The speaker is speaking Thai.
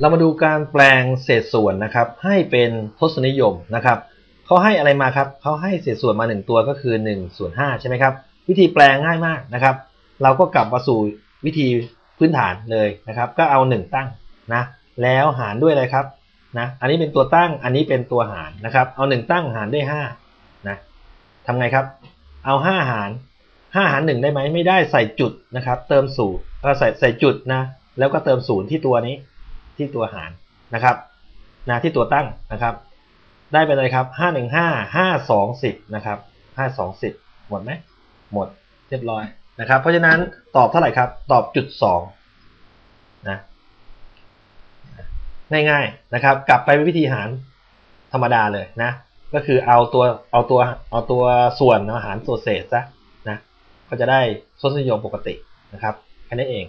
เรามาดูการแปลงเศษส่วนนะครับ ให้เป็นทศนิยมนะครับเขาให้อะไรมาครับเขาให้เศษส่วนมา 1 ตัวก็คือ1ส่วน5ใช่ไหมครับ วิธีแปลงง่ายมากนะครับ เราก็กลับมาสู่วิธีพื้นฐานเลยนะครับ ก็เอา 1 ตั้งนะ แล้วหารด้วยอะไรครับนะอันนี้เป็นตัวตั้งอันนี้เป็นตัวหารนะครับ เอา 1 ตั้งหารด้วย5นะทำไงครับ เอา 5 หาร 5 หาร 1 ได้ไหมไม่ได้ใส่จุดนะครับ เติมศูนย์เราใส่ใส่จุดนะแล้วก็เติมศูนย์ที่ตัวนี้ ที่ตัวหารนะครับนะที่ตัวตั้งนะครับ ได้ไปเลยครับห้าหนึ่งห้าห้าสองสิบนะครับห้าสองสิบหมดไหมหมดเรียบร้อยนะครับ เพราะฉะนั้นตอบเท่าไหร่ครับ ตอบจุดสองนะง่ายๆนะครับ กลับไปวิธีหารธรรมดาเลยนะ ก็คือเอาตัวเอาตัวเอาตัวส่วนมาหารตัวนเศษซะนะก็จะได้ทศนิยมปกตินะครับแค่นี้นเอง